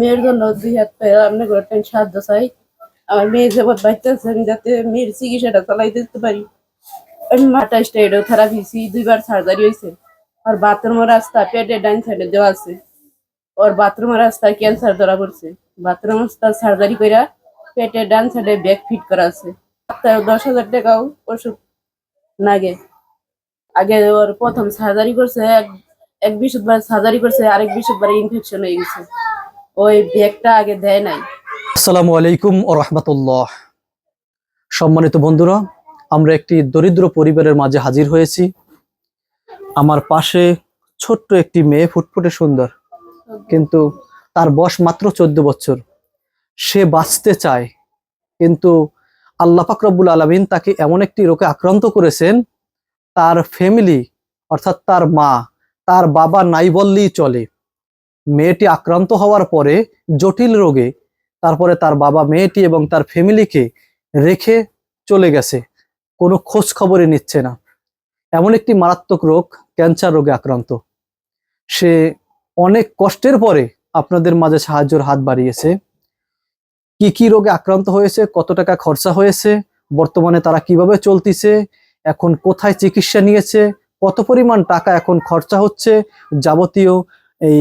মেয়ের জন্য দুই হাত পায়ে আপনার ঘরটা সাহায্য চাই। আমার মেয়ে যেমন বাড়িতে আছে আমি যাতে মেয়ের চিকিৎসাটা চালাই দিতে পারি। আমি মাটা স্টেডও থেরাপি দুইবার সার্জারি হয়েছে আর বাথরুমের রাস্তা, পেটে ডাইন সাইডে দেওয়া আছে। ওর বাথরুমের রাস্তায় ক্যান্সার ধরা পড়ছে। বাথরুম রাস্তা সার্জারি কইরা পেটে ডান সাইডে ব্যাগ ফিট করা আছে। সপ্তাহে দশ হাজার টাকাও ওষুধ লাগে। আগে ওর প্রথম সার্জারি করছে, এক এক বিশুদ্ধবার সার্জারি করছে, আরেক বিশুদ্ধবার ইনফেকশন হয়ে গেছে। ওই ব্যাগটা আগে দেয় নাই। আসসালামু আলাইকুম রহমতুল্লাহ। সম্মানিত বন্ধুরা, আমরা একটি দরিদ্র পরিবারের মাঝে হাজির হয়েছি। আমার পাশে ছোট্ট একটি মেয়ে, ফুটফুটে সুন্দর, কিন্তু তার বয়স মাত্র চোদ্দ বছর। সে বাঁচতে চায়, কিন্তু আল্লাহ ফাকরবুল আলমিন তাকে এমন একটি রোগে আক্রান্ত করেছেন, তার ফ্যামিলি অর্থাৎ তার মা, তার বাবা নাই বললেই চলে। মেয়েটি আক্রান্ত হওয়ার পরে জটিল রোগে তারপরে তার বাবা মেয়েটি এবং তার ফ্যামিলিকে রেখে চলে গেছে। কোনো খোঁজ খবরই নিচ্ছে না। এমন একটি মারাত্মক রোগ, ক্যান্সার রোগে আক্রান্ত। সে অনেক কষ্টের পরে আপনাদের মাঝে সাহায্যের হাত বাড়িয়েছে। কি কি রোগে আক্রান্ত হয়েছে, কত টাকা খরচা হয়েছে, বর্তমানে তারা কীভাবে চলতিছে, এখন কোথায় চিকিৎসা নিয়েছে, কত পরিমাণ টাকা এখন খরচা হচ্ছে, যাবতীয় এই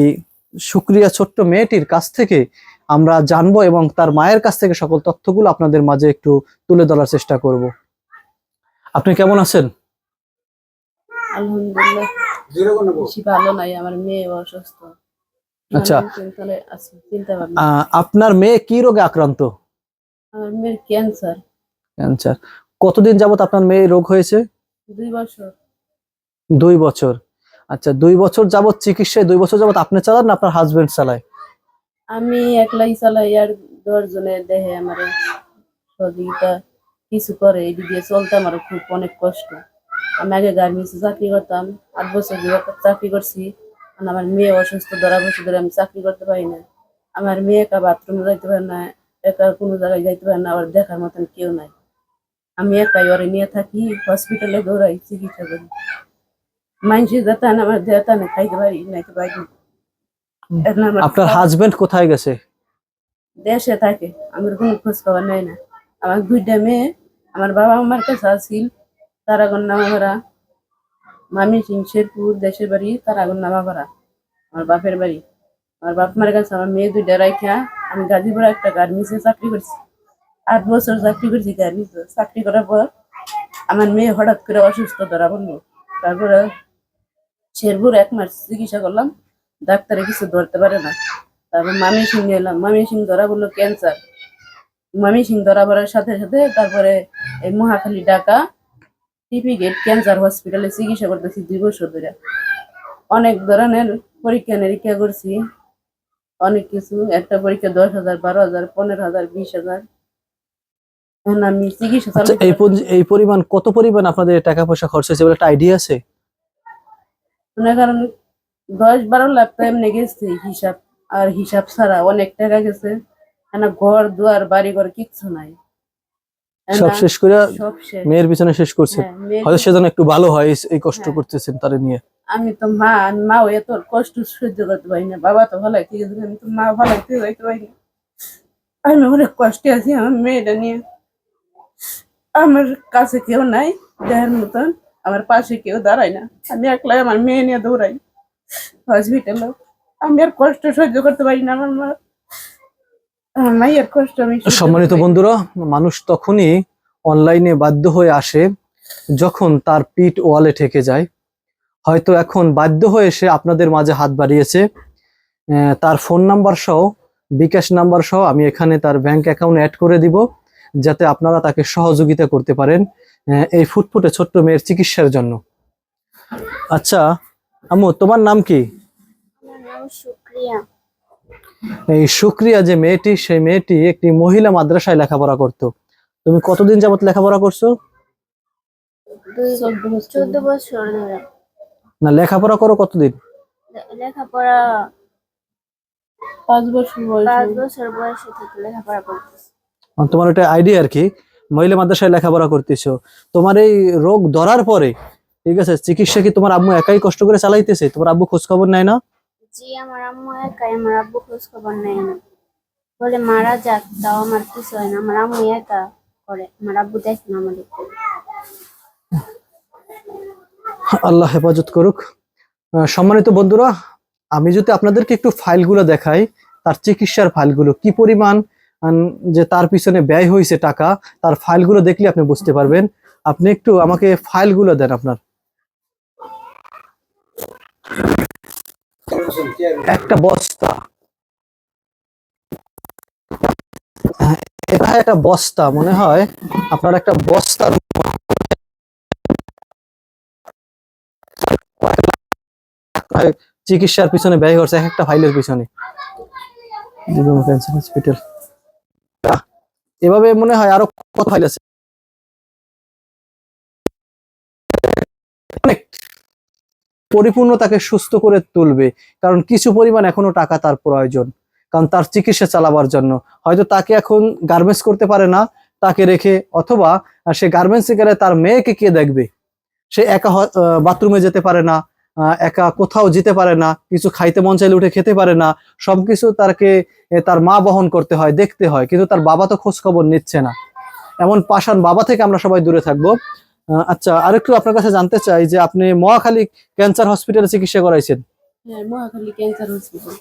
সুক্রিয়া ছোট্ট মেয়েটির কাছ থেকে আমরা জানব এবং তার মায়ের কাছ থেকে সকল তথ্যগুলো আপনাদের মাঝে একটু তুলে ধরার চেষ্টা করব। আপনি কেমন আছেন? আচ্ছা। আপনার মেয়ে কি রোগে আক্রান্ত? আমার মেয়ের ক্যান্সার। ক্যান্সার। কতদিন যাবত আপনার মেয়ে রোগ হয়েছে? দুই বছর। দুই বছর। আচ্ছা দুই বছর যাবত চিকিৎসায়, দুই বছর যাবত আপনি চালান না আপনার হাজবেন্ড চালায়? আমি একলাই চালাই আর দশ জনের দেহে আমার সহযোগিতা কিছু করে, এই দিয়ে চলতে আমার খুব অনেক কষ্ট। আমি আগে গার্মেন্টসে চাকরি করতাম, আট বছর ধরে চাকরি করছি। আর আমার মেয়ে অসুস্থ ধরা বছর ধরে আমি চাকরি করতে পারি না। আমার মেয়ে একা বাথরুমে যাইতে পারে না, একা কোনো জায়গায় যাইতে পারে না, ওর দেখার মতন কেউ নাই। আমি একাই ওরে নিয়ে থাকি হসপিটালে দৌড়াই, চিকিৎসা করি। মানুষের যাতে আমার না খাইতে পারি নাইতে পারি আপনার হাজবেন্ড কোথায় গেছে? দেশে থাকে আমার কোনো খোঁজ খবর নেই না। আমার দুইটা মেয়ে আমার বাবা আমার কাছে আসিল তারাগন নামাভাড়া মামি সিং শেরপুর দেশের বাড়ি তারাগন নামাভাড়া আমার বাপের বাড়ি। আমার বাপ মার কাছে আমার মেয়ে দুইটা রাইখা আমি গাজীপুরে একটা গার্মেন্টসে চাকরি করছি। আট বছর চাকরি করছি গার্মেন্টসে। চাকরি করার পর আমার মেয়ে হঠাৎ করে অসুস্থ ধরা পড়ল। তারপরে শেরপুর এক মাস চিকিৎসা করলাম ডাক্তারে কিছু ধরতে পারে না। তারপর মামি সিং এলাম মামি সিং ধরা বলল ক্যান্সার। মামি সিং ধরা পড়ার সাথে সাথে তারপরে এই Mohakhali Dhaka TB gate cancer হসপিটালে চিকিৎসা করতেছি দুই বছর ধরে। অনেক ধরনের পরীক্ষা নিরীক্ষা করছি অনেক কিছু। একটা পরীক্ষা দশ হাজার বারো হাজার পনেরো হাজার বিশ হাজার। আমি চিকিৎসা আচ্ছা এই এই পরিমাণ কত পরিমাণ আপনাদের টাকা পয়সা খরচ হয়েছে বলে একটা আইডিয়া আছে? মনে করেন দশ বারো লাখ তো এমনি গেছে হিসাব আর হিসাব ছাড়া অনেক টাকা গেছে। না ঘর দুয়ার বাড়ি ঘর কিচ্ছু নাই। সব শেষ করে মেয়ের পিছনে শেষ করছেন হ্যাঁ, হয়তো সেজন্য একটু ভালো হয় এই- কষ্ট হ্যাঁ। করতেছেন তারে নিয়ে। আমি তো মা মা হয়ে তোর কষ্ট সহ্য করতে পারি না। বাবা তো ভালো আছে আমি তো মা ভালো যাইতে পারি না। আমি অনেক কষ্টে আছি আমার মেয়েটা নিয়ে। আমার কাছে কেউ নাই দেহের মতন। আমার পাশে কেউ দাঁড়ায় না। আমি একলাই আমার মেয়ে নিয়ে দৌড়াই। হসপিটালে আমি আর কষ্ট সহ্য করতে পারি না আমার মা। আমার মাইয়ের কষ্ট আমি সম্মানিত বন্ধুরা মানুষ তখনই অনলাইনে বাধ্য হয়ে আসে যখন তার পিঠ ওয়ালে ঠেকে যায়। হয়তো এখন বাধ্য হয়ে সে আপনাদের মাঝে হাত বাড়িয়েছে। তার ফোন নাম্বার সহ বিকাশ নাম্বার সহ আমি এখানে তার ব্যাংক অ্যাকাউন্ট অ্যাড করে দিব যাতে আপনারা তাকে সহযোগিতা করতে পারেন। এই ফুটফুটে ছোট্ট মেয়ের চিকিৎসার জন্য। আচ্ছা আম্মু তোমার নাম কি? আমার এই সুক্রিয়া যে মেয়েটি সেই মেয়েটি একটি মহিলা মাদ্রাসায় লেখাপড়া করত। তুমি কতদিন যাবত লেখাপড়া করছ? না লেখাপড়া করো কতদিন? লেখাপড়া পাঁচ বছর বয়স। পাঁচ বছর বয়সে থেকে লেখাপড়া করতেছি। তোমার একটা আইডিয়া আর কি? মহিলা মাদ্রাসায় লেখাপড়া করতেছো। তোমার এই রোগ ধরার পরে ঠিক আছে চিকিৎসা কি তোমার আম্মু একাই কষ্ট করে চালাইতেছে? তোমার আব্বু খোঁজ খবর নেয় না? জি আমার আম্মু একাই আমার আব্বু খোঁজ খবর নেয় না। বলে মারা যাক তাও আমার কিছু হয় না আমার আম্মু একা করে আমার আব্বু দেখে না আমাদের আল্লাহ হেফাজত করুক। সম্মানিত বন্ধুরা আমি যদি আপনাদেরকে একটু ফাইলগুলো দেখাই তার চিকিৎসার ফাইলগুলো কি পরিমাণ যে তার পিছনে ব্যয় হয়েছে টাকা, তার ফাইলগুলো দেখলে আপনি বুঝতে পারবেন। আপনি একটু আমাকে ফাইলগুলো দেন আপনার। একটা বস্তা। এটা একটা বস্তা, মনে হয় আপনার একটা বস্তার চিকিৎসার পিছনে ব্যয় করছে এক একটা ফাইলের পিছনে। হসপিটাল এভাবে মনে হয় আরও কত ফাইল আছে? অনেক পরিপূর্ণ তাকে সুস্থ করে তুলবে। কারণ কিছু পরিমাণ এখনও টাকা তার প্রয়োজন। কারণ তার চিকিৎসা চালাবার জন্য। হয়তো তাকে এখন গার্মেন্টস করতে পারে না, তাকে রেখে, অথবা সে গার্মেন্টসে গেলে তার মেয়েকে কে দেখবে? সে একা বাথরুমে যেতে পারে না একা কোথাও যেতে পারে না কিছু খাইতে মন চাইলে উঠে খেতে পারে না সবকিছু তারকে তার মা বহন করতে হয় দেখতে হয় কিন্তু তার বাবা তো খোঁজ খবর নিচ্ছে না। এমন পাষাণ বাবা থেকে আমরা সবাই দূরে থাকব। আচ্ছা আরেকটু আপনার কাছে জানতে চাই যে আপনি মহাখালী ক্যান্সার হসপিটালে চিকিৎসা করাইছেন? হ্যাঁ মহাখালী ক্যান্সার হসপিটাল।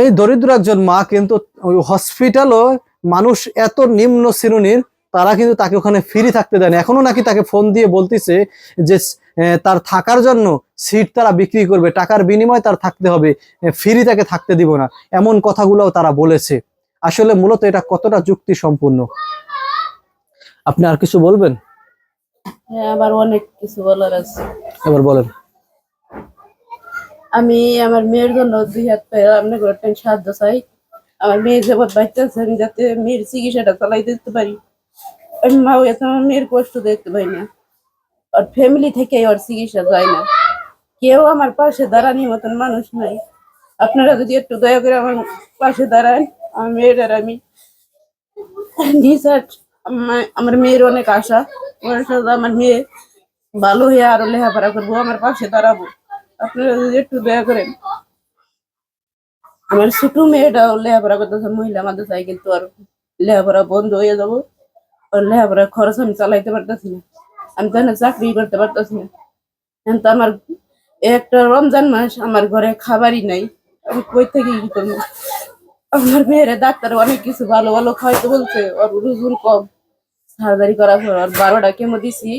এই দরিদ্র একজন মা কিন্তু হসপিটালও মানুষ এত নিম্ন শ্রেণির তারা কিন্তু তাকে ওখানে ফ্রি থাকতে দেয় না। এখনও নাকি তাকে ফোন দিয়ে বলতেছে যে তার থাকার জন্য সিট তারা বিক্রি করবে। টাকার বিনিময়ে তার থাকতে হবে। ফ্রি তাকে থাকতে দিব না। এমন কথাগুলোও তারা বলেছে। আসলে মূলত এটা কতটা যুক্তি সম্পূর্ণ আপনি আর কিছু বলবেন? হ্যাঁ আবার অনেক কিছু বলার আছে। এবার বলেন। আমি আমার মেয়ের জন্য দুই হাত পায়ে আপনার একটা সাহায্য চাই। আমার মেয়ে যেমন বাচ্চা আমি যাতে মেয়ের চিকিৎসাটা চালাই দিতে পারি। আমি মা হয়ে তো আমার মেয়ের কষ্ট দেখতে পাই না। ওর ফ্যামিলি থেকে ওর চিকিৎসা যায় না। কেউ আমার পাশে দাঁড়ানোর মতন মানুষ নাই। আপনারা যদি একটু দয়া করে আমার পাশে দাঁড়ান, আমার মেয়ের আর আমি নিসাট আমার মেয়ের অনেক আশা। ওর সাথে আমার মেয়ে ভালো হয়ে আরও লেখাপড়া করব, আমার পাশে দাঁড়াবো। আপনারা যদি একটু দয়া করেন। আমার ছোট মেয়েটাও লেখাপড়া করতেছে, মহিলা মাদ্রাসায়, কিন্তু আর লেখাপড়া বন্ধ হয়ে যাব। ওর লেখাপড়া খরচ আমি চালাইতে পারতেছি না। আমি তো না চাকরি করতে পারতেছি না এখন তো আমার এই একটা রমজান মাস আমার ঘরে খাবারই নাই আমি কই থেকে কি করব আমার মেয়েরা ডাক্তার অনেক কিছু ভালো ভালো খাওয়াইতে বলছে ওর রুজুন কম সার্জারি করার পর আর বারোটা কেমো দিছি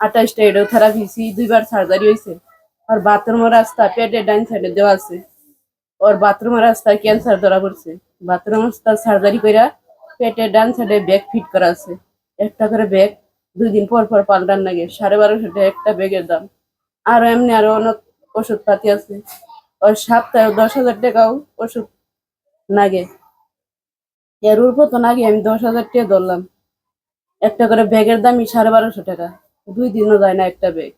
আঠাশটা এডো থেরাপি দিছি দুইবার সার্জারি হয়েছে আর বাথরুমের রাস্তা পেটের ডাইন সাইডে দেওয়া আছে ওর বাথরুমের রাস্তায় ক্যান্সার ধরা পড়ছে বাথরুম রাস্তা সার্জারি কইরা পেটের ডান সাইডে ব্যাগ ফিট করা আছে একটা করে ব্যাগ দুই দিন পর পর পাল্টান লাগে, সাড়ে বারোশো টাকা একটা ব্যাগের দাম। আরও এমনি আরও অনেক ওষুধ পাতি আছে। ওই সপ্তাহে দশ হাজার টাকাও ওষুধ লাগে। এর উপর তো নাগে আমি দশ হাজার টাকা ধরলাম। একটা করে ব্যাগের দামই সাড়ে বারোশো টাকা। দুই দিনও যায় না একটা ব্যাগ।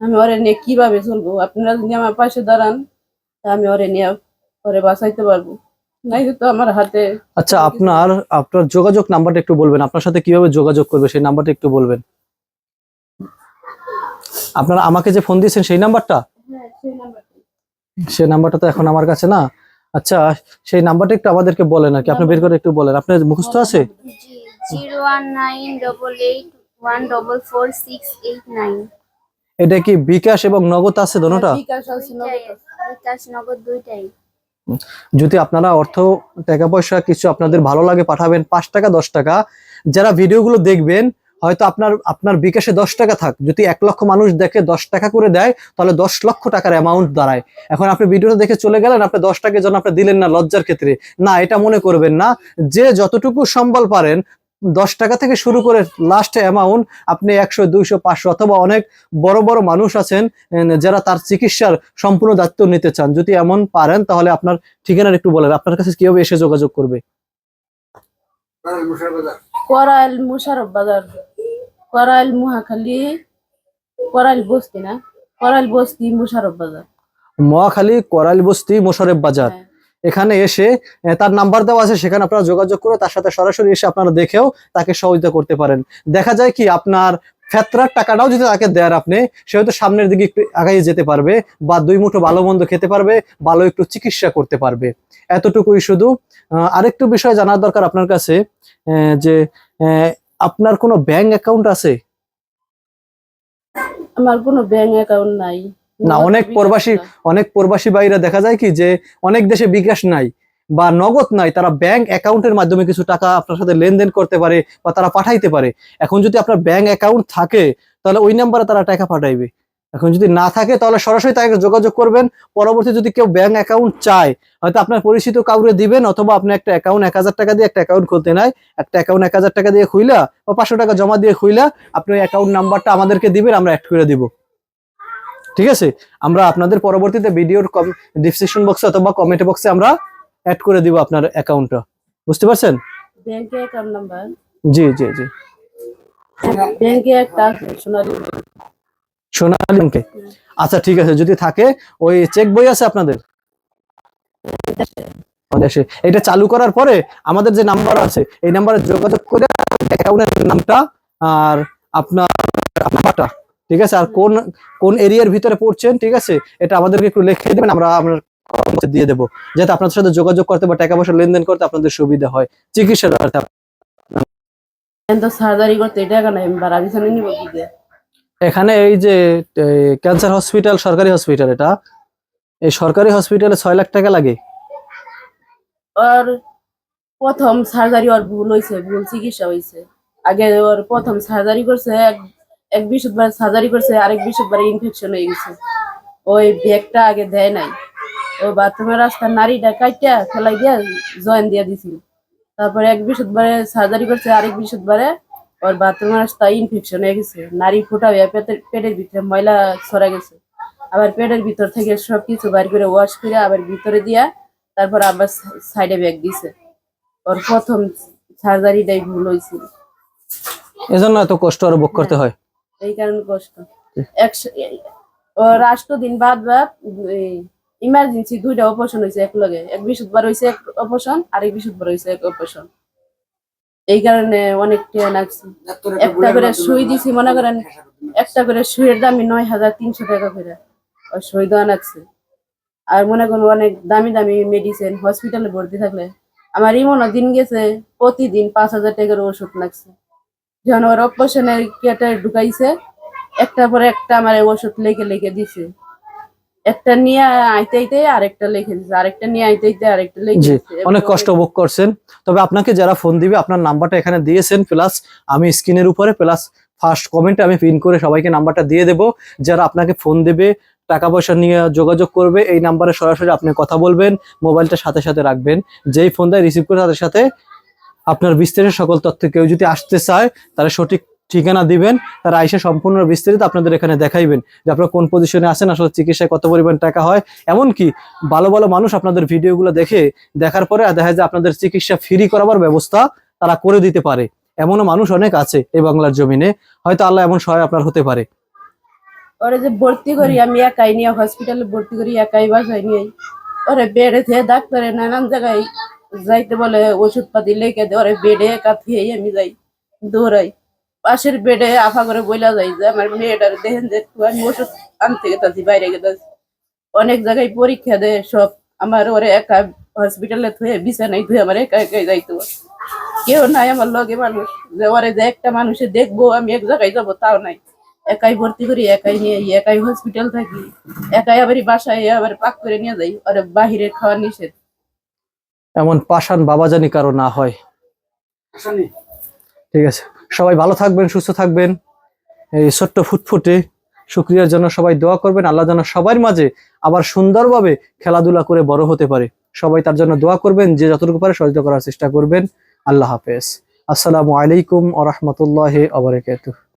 আমি ওরে নিয়ে কীভাবে চলবো? আপনারা যদি আমার পাশে দাঁড়ান, তা আমি ওরে নিয়ে ওরে বাঁচাইতে পারব। নাই তো আমার হাতে। আচ্ছা আপনার আপনার যোগাযোগ নাম্বারটা একটু বলবেন। আপনার সাথে কীভাবে যোগাযোগ করবে সেই নাম্বারটা একটু বলবেন। আপনারা আমাকে যে ফোন দিয়েছেন সেই নাম্বারটা? হ্যাঁ সেই নাম্বারটা। তো এখন আমার কাছে না। আচ্ছা সেই নাম্বারটা একটু আমাদেরকে বলেন আর কি। আপনি বের করে একটু বলেন। আপনার মুখস্থ আছে? Zero one nine double eight one four six eight nine. এটা কি বিকাশ এবং নগদ আছে দোনোটা? বিকাশ আছে নগদ বিকাশ নগদ দুইটাই। যদি আপনারা অর্থ, টাকা পয়সা কিছু আপনাদের ভালো লাগে, পাঠাবেন পাঁচ টাকা, দশ টাকা। যারা ভিডিওগুলো দেখবেন, হয়তো আপনার আপনার বিকাশে দশ টাকা থাক। যদি এক লক্ষ মানুষ দেখে দশ টাকা করে দেয়, তাহলে দশ লক্ষ টাকার অ্যামাউন্ট দাঁড়ায়। এখন আপনি ভিডিওটা দেখে চলে গেলেন, আপনি দশ টাকা যেন আপনি দিলেন না লজ্জার ক্ষেত্রে। না, এটা মনে করবেন না। যে যতটুকু সম্বল পারেন দশ টাকা থেকে শুরু করে লাস্ট অ্যামাউন্ট আপনি একশো দুইশো পাঁচশো অথবা অনেক বড় বড় মানুষ আছেন যারা তার চিকিৎসার সম্পূর্ণ দায়িত্ব নিতে চান। যদি এমন পারেন তাহলে আপনার ঠিকানার একটু বলেন। আপনার কাছে কীভাবে এসে যোগাযোগ করবে? মুশারফ বাজার। করাইল মহাখালী। করাইল বস্তি না? করাইল বস্তি মুশারফ বাজার। মহাখালী করাইল বস্তি মোশারেফ বাজার। হ্যাঁ। এখানে এসে তার নাম্বার দেওয়া আছে, সেখানে আপনারা যোগাযোগ করে তার সাথে সরাসরি এসে আপনারা দেখেও তাকে সহযোগিতা করতে পারেন। দেখা যায় কি, আপনার ফেতরার টাকাটাও যদি তাকে দেন আপনি, সে হয়তো সামনের দিকে একটু আগাইয়ে যেতে পারবে বা দুই মুঠো ভালো মন্দ খেতে পারবে, ভালো একটু চিকিৎসা করতে পারবে। এতটুকুই শুধু। আরেকটু বিষয় জানার দরকার আপনার কাছে যে আপনার কোনো ব্যাংক অ্যাকাউন্ট আছে? আমার কোনো ব্যাংক অ্যাকাউন্ট নাই। না, অনেক প্রবাসী- অনেক প্রবাসী ভাইরা দেখা যায় কি যে অনেক দেশে বিকাশ নাই বা নগদ নাই তারা ব্যাংক অ্যাকাউন্টের মাধ্যমে কিছু টাকা আপনার সাথে লেনদেন করতে পারে বা তারা পাঠাইতে পারে। এখন যদি আপনার ব্যাংক অ্যাকাউন্ট থাকে তাহলে ওই নাম্বারে তারা টাকা পাঠাইবে। এখন যদি না থাকে তাহলে সরাসরি তাকে যোগাযোগ করবেন। পরবর্তী যদি কেউ ব্যাংক অ্যাকাউন্ট চায় হয়তো আপনার পরিচিত কাউরে দিবেন অথবা আপনি একটা অ্যাকাউন্ট এক হাজার টাকা দিয়ে একটা অ্যাকাউন্ট খুলতে নাই একটা অ্যাকাউন্ট এক হাজার টাকা দিয়ে খুইলা বা পাঁচশো টাকা জমা দিয়ে খুইলা আপনি ওই অ্যাকাউন্ট নাম্বারটা আমাদেরকে দিবেন আমরা অ্যাড করে দিব। ঠিক আছে? আমরা আপনাদের পরবর্তীতে ভিডিওর ডিসক্রিপশন বক্সে অথবা কমেন্ট বক্সে আমরা অ্যাড করে দিব আপনার অ্যাকাউন্টটা বুঝতে পারছেন? ব্যাংকে অ্যাকাউন্ট নাম্বার জি জি জি। ব্যাংকে একটা সোনালী সোনালী ব্যাংকে আচ্ছা ঠিক আছে। যদি থাকে ওই চেক বই আছে আপনাদের? দেশে। এটা চালু করার পরে আমাদের যে নাম্বার আছে এই নাম্বারে যোগাযোগ করে অ্যাকাউন্টের নামটা আর আপনার নাম্বারটা ঠিক আছে? আর কোন কোন এরিয়ার ভিতরে পড়ছেন ঠিক আছে? এটা আমাদেরকে একটু লিখে দেবেন আমরা আপনার দিয়ে দেবো। যাতে আপনাদের সাথে যোগাযোগ করতে বা টাকা পয়সা লেনদেন করতে আপনাদের সুবিধা হয়। চিকিৎসার অর্থে সার্জারি করতে টাকা নাই আমি নিব কি দিয়ে? এখানে এই যে ক্যান্সার হসপিটাল সরকারি হসপিটাল এটা। এই সরকারি হসপিটালে ছয় লাখ টাকা লাগে। ওর প্রথম সার্জারি ওর ভুল হয়েছে ভুল চিকিৎসা হয়েছে আগে ওর প্রথম সার্জারি করছে এক বৃহস্পতিবার সার্জারি করছে, আরেক বৃহস্পতিবার ইনফেকশন হয়ে গেছে। ওই ব্যাগটা আগে দেয় নাই। ও বাথরুমের রাস্তার নারীটা কাইটা ফেলাই দিয়া জয়েন দিয়া দিছিল। তারপরে এক বৃহস্পতিবারে সার্জারি করছে, আরেক বৃহস্পতিবারে ওর বাথরুমের রাস্তা ইনফেকশন হয়ে গেছে। নারী ফোটা হয়ে পেটের পেটের ভিতরে ময়লা ছড়া গেছে। আবার পেটের ভিতর থেকে সবকিছু বাইর করে ওয়াশ করে আবার ভিতরে দিয়া তারপর আবার সাইডে ব্যাগ দিছে। ওর প্রথম সার্জারিটাই ভুল হয়েছিল। এজন্য এত কষ্ট আরও ভোগ করতে হয়। এই কারণে কষ্ট। রাষ্ট্র দিন বাদ বাদ ইমার্জেন্সি দুইটা অপারেশন হয়েছে এক লগে এক বৃহস্পতিবার হয়েছে এক অপারেশন আরেক বৃহস্পতিবার হয়েছে এক অপারেশন এই কারণে অনেক টিয়া লাগছে। একটা করে সুই দিছি মনে করেন একটা করে সুইয়ের দামি নয় হাজার তিনশো টাকা করে। ওই সুই দেওয়া লাগছে। আর মনে করেন অনেক দামি দামি মেডিসিন হসপিটালে ভর্তি থাকলে। আমার ইমনও দিন গেছে প্রতিদিন পাঁচ হাজার টাকার ওষুধ লাগছে। যখন ওর অপারেশনের কেটে ঢুকাইছে। একটার পরে একটা আমার ওষুধ লেগে লেগে দিছে। একটা নিয়ে আইতে আইতে আরেকটা লিখে দিছে আরেকটা নিয়ে আইতে আইতে আরেকটা লিখে অনেক কষ্ট ভোগ করছেন। তবে আপনাকে যারা ফোন দিবে আপনার নাম্বারটা এখানে দিয়েছেন প্লাস আমি স্ক্রিনের উপরে প্লাস ফার্স্ট কমেন্টে আমি পিন করে সবাইকে নাম্বারটা দিয়ে দেব। যারা আপনাকে ফোন দেবে টাকা পয়সা নিয়ে যোগাযোগ করবে এই নাম্বারে সরাসরি আপনি কথা বলবেন মোবাইলটা সাথে সাথে রাখবেন। যেই ফোন দেয় রিসিভ করে তাদের সাথে আপনার বিস্তারিত সকল তথ্য কেউ যদি আসতে চায়, তাহলে সঠিক ঠিকানা দিবেন, তারা আইসে সম্পূর্ণ বিস্তারিত আপনাদের এখানে দেখাইবেন যে আপনারা কোন পজিশনে আছেন, আসলে চিকিৎসায় কত পরিমাণ টাকা হয়। এমনকি ভালো ভালো মানুষ আপনাদের ভিডিওগুলো দেখে, দেখার পরে দেখা যায় আপনাদের চিকিৎসা ফ্রি করাবার ব্যবস্থা তারা করে দিতে পারে। এমনও মানুষ অনেক আছে এই বাংলার জমিনে, হয়তো আল্লাহ এমন সহায় আপনার হতে পারে। ওরে যে ভর্তি করি, আমি একাই নিয়ে হসপিটালে ভর্তি করি, একাই বাসায় নিয়ে ওরে বেডে থেকে ডাক্তারে নানান জায়গায় যাইতে বলে ওষুধ পাতি লেগে দেয় ওরে বেডে একা থেকে আমি যাই, দৌড়াই। পাশের বেডে আফা করে বইলা যাই যে, আমার মেয়েটার দেখেন যে আমি ওষুধ আনতে গেতাছি, বাইরে গেতাছি। অনেক জায়গায় পরীক্ষা দেয় সব, আমার ওরে একা হসপিটালে থুয়ে, বিছানায় ধুয়ে আমার একা একাই যাইতে কেউ নাই আমার লগে মানুষ, যে ওরে যে একটা মানুষে দেখব, আমি এক জায়গায় যাব, তাও নাই। একাই ভর্তি করি, একাই নিয়ে একাই হসপিটাল থাকি, একাই আবার বাসায় আবার পাক করে নিয়ে যাই আর বাহিরে খাওয়া নিষেধ। এমন পাষাণ বাবাজানি কারও না হয়। ঠিক আছে। সবাই ভালো থাকবেন সুস্থ থাকবেন। এই ছোট্ট ফুটফুটে শুক্রিয়ার জন্য সবাই দোয়া করবেন। আল্লাহ যেন সবার মাঝে আবার সুন্দরভাবে খেলাধুলা করে বড় হতে পারে। সবাই তার জন্য দোয়া করবেন যে যতটুকু পারে সহযোগিতা করার চেষ্টা করবেন। আল্লাহ হাফেজ। আসসালামু আলাইকুম আ রহমতুল্লাহ আবরকাত